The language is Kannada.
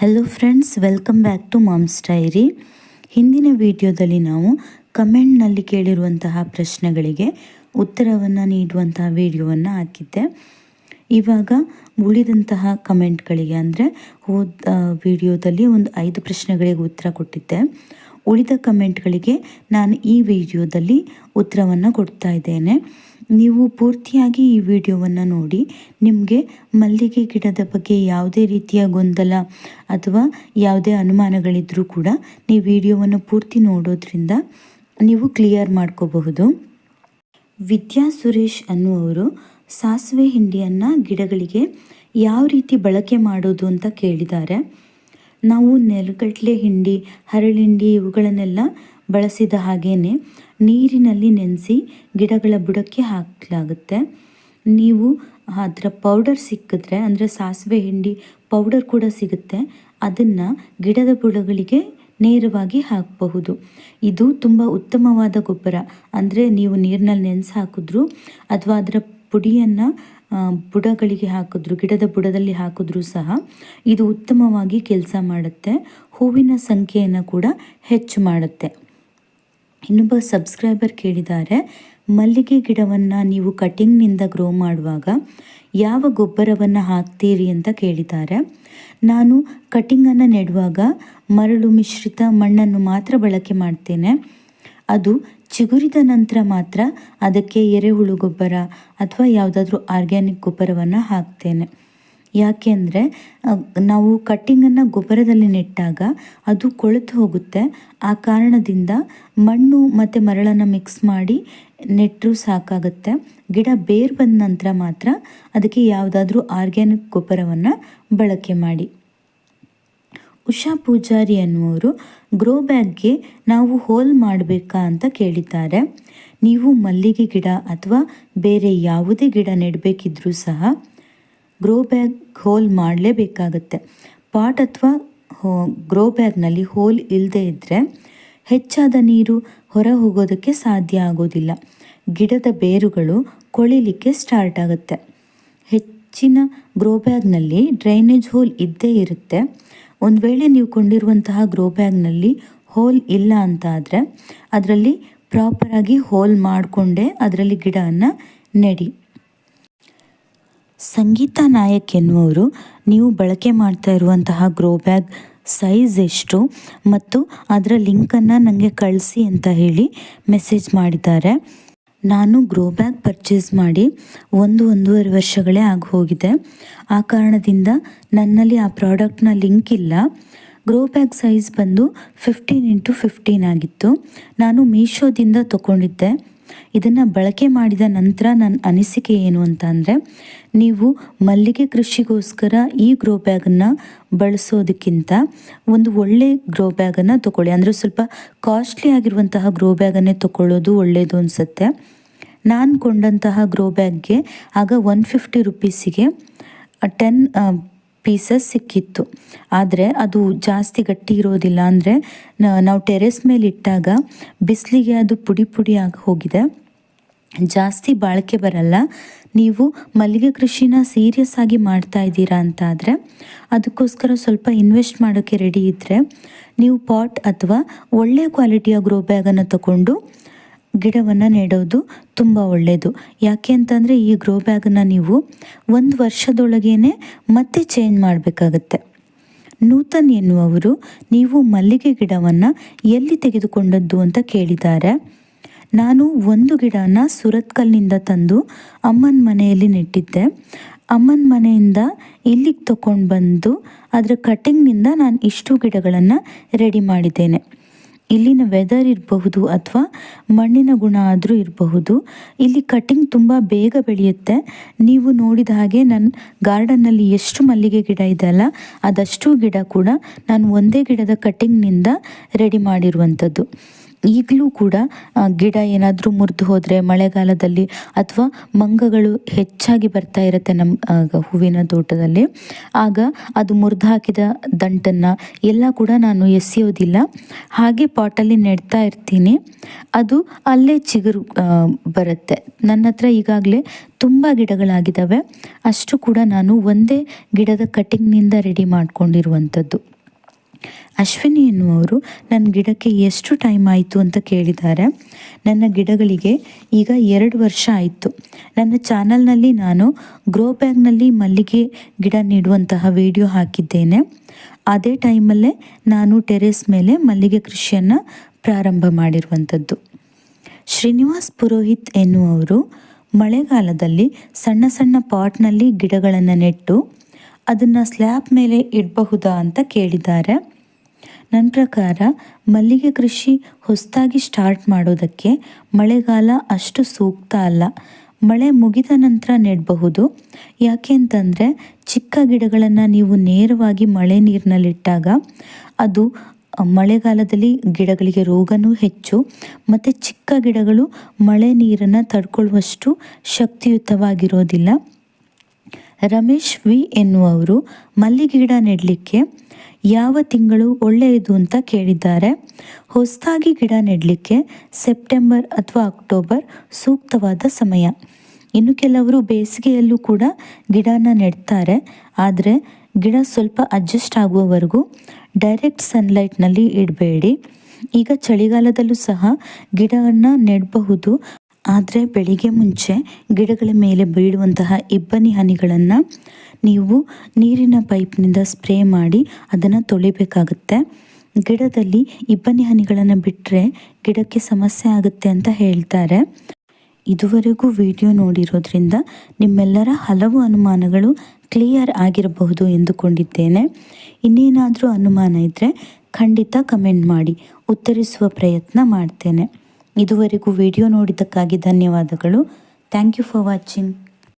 Hello friends welcome back to mom's diary ಹಿಂದಿನ ವಿಡಿಯೋದಲ್ಲಿ ನಾವು ಕಮೆಂಟ್ನಲ್ಲಿ ಕೇಳಿರುವಂತಹ ಪ್ರಶ್ನೆಗಳಿಗೆ ಉತ್ತರವನ್ನು ನೀಡುವಂತಹ ವಿಡಿಯೋವನ್ನು ಹಾಕಿದ್ದೆ. ಇವಾಗ ಉಳಿದಂತಹ ಕಮೆಂಟ್ಗಳಿಗೆ ಅಂದರೆ ಹೋದ ವಿಡಿಯೋದಲ್ಲಿ ಒಂದು ಐದು ಪ್ರಶ್ನೆಗಳಿಗೆ ಉತ್ತರ ಕೊಟ್ಟಿದ್ದೆ. ಉಳಿದ ಕಮೆಂಟ್ಗಳಿಗೆ ನಾನು ಈ ವಿಡಿಯೋದಲ್ಲಿ ಉತ್ತರವನ್ನು ಕೊಡ್ತಾ ಇದ್ದೇನೆ. ನೀವು ಪೂರ್ತಿಯಾಗಿ ಈ ವಿಡಿಯೋವನ್ನು ನೋಡಿ ನಿಮಗೆ ಮಲ್ಲಿಗೆ ಗಿಡದ ಬಗ್ಗೆ ಯಾವುದೇ ರೀತಿಯ ಗೊಂದಲ ಅಥವಾ ಯಾವುದೇ ಅನುಮಾನಗಳಿದ್ದರೂ ಕೂಡ ನೀವು ವಿಡಿಯೋವನ್ನು ಪೂರ್ತಿ ನೋಡೋದ್ರಿಂದ ನೀವು ಕ್ಲಿಯರ್ ಮಾಡ್ಕೋಬಹುದು. ವಿದ್ಯಾ ಸುರೇಶ್ ಅನ್ನುವರು ಸಾಸಿವೆ ಹಿಂಡಿಯನ್ನು ಗಿಡಗಳಿಗೆ ಯಾವ ರೀತಿ ಬಳಕೆ ಮಾಡೋದು ಅಂತ ಕೇಳಿದ್ದಾರೆ. ನಾವು ನೆಲಗಡಲೆ ಹಿಂಡಿ, ಹರಳಿಂಡಿ ಇವುಗಳನ್ನೆಲ್ಲ ಬಳಸಿದ ಹಾಗೇ ನೀರಿನಲ್ಲಿ ನೆನೆಸಿ ಗಿಡಗಳ ಬುಡಕ್ಕೆ ಹಾಕಲಾಗುತ್ತೆ. ನೀವು ಅದರ ಪೌಡರ್ ಸಿಕ್ಕಿದ್ರೆ ಅಂದರೆ ಸಾಸಿವೆ ಹಿಂಡಿ ಪೌಡರ್ ಕೂಡ ಸಿಗುತ್ತೆ. ಅದನ್ನು ಗಿಡದ ಬುಡಗಳಿಗೆ ನೇರವಾಗಿ ಹಾಕಬಹುದು. ಇದು ತುಂಬ ಉತ್ತಮವಾದ ಗೊಬ್ಬರ. ಅಂದರೆ ನೀವು ನೀರಿನಲ್ಲಿ ನೆನೆಸಿ ಹಾಕಿದ್ರು ಅಥವಾ ಅದರ ಪುಡಿಯನ್ನು ಬುಡಗಳಿಗೆ ಹಾಕಿದ್ರು, ಗಿಡದ ಬುಡದಲ್ಲಿ ಹಾಕಿದ್ರು ಸಹ ಇದು ಉತ್ತಮವಾಗಿ ಕೆಲಸ ಮಾಡುತ್ತೆ. ಹೂವಿನ ಸಂಖ್ಯೆಯನ್ನು ಕೂಡ ಹೆಚ್ಚು ಮಾಡುತ್ತೆ. ಇನ್ನೊಬ್ಬ ಸಬ್ಸ್ಕ್ರೈಬರ್ ಕೇಳಿದ್ದಾರೆ, ಮಲ್ಲಿಗೆ ಗಿಡವನ್ನು ನೀವು ಕಟಿಂಗ್ನಿಂದ ಗ್ರೋ ಮಾಡುವಾಗ ಯಾವ ಗೊಬ್ಬರವನ್ನು ಹಾಕ್ತೀರಿ ಅಂತ ಕೇಳಿದ್ದಾರೆ. ನಾನು ಕಟಿಂಗನ್ನು ನೆಡುವಾಗ ಮರಳು ಮಿಶ್ರಿತ ಮಣ್ಣನ್ನು ಮಾತ್ರ ಬಳಕೆ ಮಾಡ್ತೇನೆ. ಅದು ಚಿಗುರಿದ ನಂತರ ಮಾತ್ರ ಅದಕ್ಕೆ ಎರೆಹುಳು ಗೊಬ್ಬರ ಅಥವಾ ಯಾವುದಾದ್ರೂ ಆರ್ಗ್ಯಾನಿಕ್ ಗೊಬ್ಬರವನ್ನು ಹಾಕ್ತೇನೆ. ಯಾಕೆ ಅಂದರೆ ನಾವು ಕಟ್ಟಿಂಗನ್ನು ಗೊಬ್ಬರದಲ್ಲಿ ನೆಟ್ಟಾಗ ಅದು ಕೊಳೆತು ಹೋಗುತ್ತೆ. ಆ ಕಾರಣದಿಂದ ಮಣ್ಣು ಮತ್ತು ಮರಳನ್ನು ಮಿಕ್ಸ್ ಮಾಡಿ ನೆಟ್ಟರೂ ಸಾಕಾಗುತ್ತೆ. ಗಿಡ ಬೇರು ಬಂದ ನಂತರ ಮಾತ್ರ ಅದಕ್ಕೆ ಯಾವುದಾದ್ರೂ ಆರ್ಗ್ಯಾನಿಕ್ ಗೊಬ್ಬರವನ್ನು ಬಳಕೆ ಮಾಡಿ. ಉಷಾ ಪೂಜಾರಿ ಅನ್ನುವರು ಗ್ರೋ ಬ್ಯಾಗ್ಗೆ ನಾವು ಹೋಲ್ ಮಾಡಬೇಕಾ ಅಂತ ಕೇಳಿದ್ದಾರೆ. ನೀವು ಮಲ್ಲಿಗೆ ಗಿಡ ಅಥವಾ ಬೇರೆ ಯಾವುದೇ ಗಿಡ ನೆಡಬೇಕಿದ್ರೂ ಸಹ ಗ್ರೋ ಬ್ಯಾಗ್ ಹೋಲ್ ಮಾಡಲೇಬೇಕಾಗತ್ತೆ. ಪಾಟ್ ಅಥವಾ ಗ್ರೋ ಬ್ಯಾಗ್ನಲ್ಲಿ ಹೋಲ್ ಇಲ್ಲದೆ ಇದ್ದರೆ ಹೆಚ್ಚಾದ ನೀರು ಹೊರ ಹೋಗೋದಕ್ಕೆ ಸಾಧ್ಯ ಆಗೋದಿಲ್ಲ. ಗಿಡದ ಬೇರುಗಳು ಕೊಳಿಲಿಕ್ಕೆ ಸ್ಟಾರ್ಟ್ ಆಗುತ್ತೆ. ಹೆಚ್ಚಿನ ಗ್ರೋ ಬ್ಯಾಗ್ನಲ್ಲಿ ಡ್ರೈನೇಜ್ ಹೋಲ್ ಇದ್ದೇ ಇರುತ್ತೆ. ಒಂದು ವೇಳೆ ನೀವು ಕೊಂಡಿರುವಂತಹ ಗ್ರೋ ಬ್ಯಾಗ್ನಲ್ಲಿ ಹೋಲ್ ಇಲ್ಲ ಅಂತ ಆದರೆ ಅದರಲ್ಲಿ ಪ್ರಾಪರಾಗಿ ಹೋಲ್ ಮಾಡಿಕೊಂಡೇ ಅದರಲ್ಲಿ ಗಿಡವನ್ನು ನೆಡಿ. ಸಂಗೀತ ನಾಯಕ್ ಎನ್ನುವರು ನೀವು ಬಳಕೆ ಮಾಡ್ತಾ ಇರುವಂತಹ ಗ್ರೋ ಬ್ಯಾಗ್ ಸೈಜ್ ಎಷ್ಟು ಮತ್ತು ಅದರ ಲಿಂಕನ್ನು ನನಗೆ ಕಳಿಸಿ ಅಂತ ಹೇಳಿ ಮೆಸೇಜ್ ಮಾಡಿದ್ದಾರೆ. ನಾನು ಗ್ರೋ ಬ್ಯಾಗ್ ಪರ್ಚೇಸ್ ಮಾಡಿ ಒಂದು ಒಂದೂವರೆ ವರ್ಷಗಳೇ ಆಗಿ ಹೋಗಿದೆ ಆ ಕಾರಣದಿಂದ ನನ್ನಲ್ಲಿ ಆ ಪ್ರಾಡಕ್ಟ್ನ ಲಿಂಕ್ ಇಲ್ಲ. ಗ್ರೋ ಬ್ಯಾಗ್ ಸೈಜ್ ಬಂದು ಫಿಫ್ಟೀನ್ ಇಂಟು ಫಿಫ್ಟೀನ್ ಆಗಿತ್ತು. ನಾನು ಮೀಶೋದಿಂದ ತೊಗೊಂಡಿದ್ದೆ. ಇದನ್ನು ಬಳಕೆ ಮಾಡಿದ ನಂತರ ನನ್ನ ಅನಿಸಿಕೆ ಏನು ಅಂತ ಅಂದರೆ, ನೀವು ಮಲ್ಲಿಗೆ ಕೃಷಿಗೋಸ್ಕರ ಈ ಗ್ರೋ ಬ್ಯಾಗನ್ನು ಬಳಸೋದಕ್ಕಿಂತ ಒಂದು ಒಳ್ಳೆ ಗ್ರೋ ಬ್ಯಾಗನ್ನು ತೊಗೊಳ್ಳಿ ಅಂದರೆ ಸ್ವಲ್ಪ ಕಾಸ್ಟ್ಲಿ ಆಗಿರುವಂತಹ ಗ್ರೋ ಬ್ಯಾಗನ್ನೇ ತೊಗೊಳ್ಳೋದು ಒಳ್ಳೆಯದು ಅನಿಸುತ್ತೆ. ನಾನು ಕೊಂಡಂತಹ ಗ್ರೋ ಬ್ಯಾಗ್ಗೆ ಆಗ ಒನ್ ಫಿಫ್ಟಿ ರುಪೀಸಿಗೆ ಟೆನ್ ಪೀಸಸ್ ಸಿಕ್ಕಿತ್ತು. ಆದರೆ ಅದು ಜಾಸ್ತಿ ಗಟ್ಟಿ ಇರೋದಿಲ್ಲ ಅಂದರೆ ನಾವು ಟೆರೆಸ್ ಮೇಲೆ ಇಟ್ಟಾಗ ಬಿಸಿಲಿಗೆ ಅದು ಪುಡಿ ಪುಡಿ ಆಗಿ ಹೋಗಿದೆ. ಜಾಸ್ತಿ ಬಾಳಿಕೆ ಬರಲ್ಲ. ನೀವು ಮಲ್ಲಿಗೆ ಕೃಷಿನ ಸೀರಿಯಸ್ ಆಗಿ ಮಾಡ್ತಾ ಇದ್ದೀರಾ ಅಂತ ಆದರೆ ಅದಕ್ಕೋಸ್ಕರ ಸ್ವಲ್ಪ ಇನ್ವೆಸ್ಟ್ ಮಾಡೋಕ್ಕೆ ರೆಡಿ ಇದ್ದರೆ ನೀವು ಪಾಟ್ ಅಥವಾ ಒಳ್ಳೆಯ ಕ್ವಾಲಿಟಿಯ ಗ್ರೋ ಬ್ಯಾಗನ್ನು ತಗೊಂಡು ಗಿಡವನ್ನು ನೆಡೋದು ತುಂಬ ಒಳ್ಳೆಯದು ಯಾಕೆ ಅಂತಂದರೆ ಈ ಗ್ರೋ ಬ್ಯಾಗನ್ನು ನೀವು ಒಂದು ವರ್ಷದೊಳಗೇ ಮತ್ತೆ ಚೇಂಜ್ ಮಾಡಬೇಕಾಗತ್ತೆ. ನೂತನ್ ಎನ್ನುವರು ನೀವು ಮಲ್ಲಿಗೆ ಗಿಡವನ್ನು ಎಲ್ಲಿ ತೆಗೆದುಕೊಂಡದ್ದು ಅಂತ ಕೇಳಿದ್ದಾರೆ. ನಾನು ಒಂದು ಗಿಡನ ಸುರತ್ಕಲ್ನಿಂದ ತಂದು ಅಮ್ಮನ ಮನೆಯಲ್ಲಿ ನೆಟ್ಟಿದ್ದೆ. ಅಮ್ಮನ ಮನೆಯಿಂದ ಇಲ್ಲಿಗೆ ತಗೊಂಡು ಬಂದು ಅದರ ಕಟ್ಟಿಂಗ್ನಿಂದ ನಾನು ಇಷ್ಟು ಗಿಡಗಳನ್ನು ರೆಡಿ ಮಾಡಿದ್ದೇನೆ. ಇಲ್ಲಿನ ವೆದರ್ ಇರಬಹುದು ಅಥವಾ ಮಣ್ಣಿನ ಗುಣ ಆದರೂ ಇರಬಹುದು. ಇಲ್ಲಿ ಕಟಿಂಗ್ ತುಂಬ ಬೇಗ ಬೆಳೆಯುತ್ತೆ. ನೀವು ನೋಡಿದ ಹಾಗೆ ನನ್ನ ಗಾರ್ಡನ್ನಲ್ಲಿ ಎಷ್ಟು ಮಲ್ಲಿಗೆ ಗಿಡ ಇದೆಯಲ್ಲ ಅದಷ್ಟು ಗಿಡ ಕೂಡ ನಾನು ಒಂದೇ ಗಿಡದ ಕಟಿಂಗ್ನಿಂದ ರೆಡಿ ಮಾಡಿರುವಂಥದ್ದು. ಈಗಲೂ ಕೂಡ ಗಿಡ ಏನಾದರೂ ಮುರಿದು ಹೋದರೆ, ಮಳೆಗಾಲದಲ್ಲಿ ಅಥವಾ ಮಂಗಗಳು ಹೆಚ್ಚಾಗಿ ಬರ್ತಾ ಇರುತ್ತೆ ನಮ್ಮ ಹೂವಿನ ತೋಟದಲ್ಲಿ, ಆಗ ಅದು ಮುರಿದು ಹಾಕಿದ ದಂಟನ್ನು ಎಲ್ಲ ಕೂಡ ನಾನು ಎಸೆಯೋದಿಲ್ಲ. ಹಾಗೆ ಪಾಟಲ್ಲಿ ನೆಡ್ತಾ ಇರ್ತೀನಿ. ಅದು ಅಲ್ಲೇ ಚಿಗುರು ಬರುತ್ತೆ. ನನ್ನ ಹತ್ರ ಈಗಾಗಲೇ ತುಂಬ ಗಿಡಗಳಾಗಿದ್ದಾವೆ ಅಷ್ಟು ಕೂಡ ನಾನು ಒಂದೇ ಗಿಡದ ಕಟಿಂಗ್ನಿಂದ ರೆಡಿ ಮಾಡ್ಕೊಂಡಿರುವಂಥದ್ದು. ಅಶ್ವಿನಿ ಎನ್ನುವರು ನನ್ನ ಗಿಡಕ್ಕೆ ಎಷ್ಟು ಟೈಮ್ ಆಯಿತು ಅಂತ ಕೇಳಿದ್ದಾರೆ. ನನ್ನ ಗಿಡಗಳಿಗೆ ಈಗ ಎರಡು ವರ್ಷ ಆಯಿತು. ನನ್ನ ಚಾನಲ್ನಲ್ಲಿ ನಾನು ಗ್ರೋ ಬ್ಯಾಗ್ನಲ್ಲಿ ಮಲ್ಲಿಗೆ ಗಿಡ ನೀಡುವಂತಹ ವಿಡಿಯೋ ಹಾಕಿದ್ದೇನೆ. ಅದೇ ಟೈಮಲ್ಲೇ ನಾನು ಟೆರೇಸ್ ಮೇಲೆ ಮಲ್ಲಿಗೆ ಕೃಷಿಯನ್ನು ಪ್ರಾರಂಭ ಮಾಡಿರುವಂಥದ್ದು. ಶ್ರೀನಿವಾಸ್ ಪುರೋಹಿತ್ ಎನ್ನುವರು ಮಳೆಗಾಲದಲ್ಲಿ ಸಣ್ಣ ಸಣ್ಣ ಪಾಟ್ನಲ್ಲಿ ಗಿಡಗಳನ್ನು ನೆಟ್ಟು ಅದನ್ನು ಸ್ಲ್ಯಾಬ್ ಮೇಲೆ ಇಡಬಹುದಾ ಅಂತ ಕೇಳಿದ್ದಾರೆ. ನನ್ನ ಪ್ರಕಾರ ಮಲ್ಲಿಗೆ ಕೃಷಿ ಹೊಸದಾಗಿ ಸ್ಟಾರ್ಟ್ ಮಾಡೋದಕ್ಕೆ ಮಳೆಗಾಲ ಅಷ್ಟು ಸೂಕ್ತ ಅಲ್ಲ. ಮಳೆ ಮುಗಿದ ನಂತರ ನೆಡಬಹುದು. ಯಾಕೆ ಅಂತಂದರೆ ಚಿಕ್ಕ ಗಿಡಗಳನ್ನು ನೀವು ನೇರವಾಗಿ ಮಳೆ ನೀರಿನಲ್ಲಿಟ್ಟಾಗ ಅದು ಮಳೆಗಾಲದಲ್ಲಿ ಗಿಡಗಳಿಗೆ ರೋಗನೂ ಹೆಚ್ಚು, ಮತ್ತು ಚಿಕ್ಕ ಗಿಡಗಳು ಮಳೆ ನೀರನ್ನು ತಡ್ಕೊಳ್ಳುವಷ್ಟು ಶಕ್ತಿಯುತವಾಗಿರೋದಿಲ್ಲ. ರಮೇಶ್ ವಿ ಮಲ್ಲಿಗೆ ಗಿಡ ನೆಡಲಿಕ್ಕೆ ಯಾವ ತಿಂಗಳು ಒಳ್ಳೆಯದು ಅಂತ ಕೇಳಿದ್ದಾರೆ. ಹೊಸದಾಗಿ ಗಿಡ ನೆಡಲಿಕ್ಕೆ ಸೆಪ್ಟೆಂಬರ್ ಅಥವಾ ಅಕ್ಟೋಬರ್ ಸೂಕ್ತವಾದ ಸಮಯ. ಇನ್ನು ಕೆಲವರು ಬೇಸಿಗೆಯಲ್ಲೂ ಕೂಡ ಗಿಡನ ನೆಡ್ತಾರೆ. ಆದರೆ ಗಿಡ ಸ್ವಲ್ಪ ಅಡ್ಜಸ್ಟ್ ಆಗುವವರೆಗೂ ಡೈರೆಕ್ಟ್ ಸನ್ಲೈಟ್ನಲ್ಲಿ ಇಡಬೇಡಿ. ಈಗ ಚಳಿಗಾಲದಲ್ಲೂ ಸಹ ಗಿಡವನ್ನು ನೆಡಬಹುದು. ಆದರೆ ಬೆಳಿಗ್ಗೆ ಮುಂಚೆ ಗಿಡಗಳ ಮೇಲೆ ಬೀಳುವಂತಹ ಇಬ್ಬನಿ ಹನಿಗಳನ್ನು ನೀವು ನೀರಿನ ಪೈಪ್ನಿಂದ ಸ್ಪ್ರೇ ಮಾಡಿ ಅದನ್ನು ತೊಳಿಬೇಕಾಗುತ್ತೆ. ಗಿಡದಲ್ಲಿ ಇಬ್ಬನಿ ಹನಿಗಳನ್ನು ಬಿಟ್ಟರೆ ಗಿಡಕ್ಕೆ ಸಮಸ್ಯೆ ಆಗುತ್ತೆ ಅಂತ ಹೇಳ್ತಾರೆ. ಇದುವರೆಗೂ ವಿಡಿಯೋ ನೋಡಿರೋದ್ರಿಂದ ನಿಮ್ಮೆಲ್ಲರ ಹಲವು ಅನುಮಾನಗಳು ಕ್ಲಿಯರ್ ಆಗಿರಬಹುದು ಎಂದುಕೊಂಡಿದ್ದೇನೆ. ಇನ್ನೇನಾದರೂ ಅನುಮಾನ ಇದ್ದರೆ ಖಂಡಿತ ಕಮೆಂಟ್ ಮಾಡಿ, ಉತ್ತರಿಸುವ ಪ್ರಯತ್ನ ಮಾಡ್ತೇನೆ. ಇದುವರೆಗೂ ವಿಡಿಯೋ ನೋಡಿದ್ದಕ್ಕಾಗಿ ಧನ್ಯವಾದಗಳು. Thank you for watching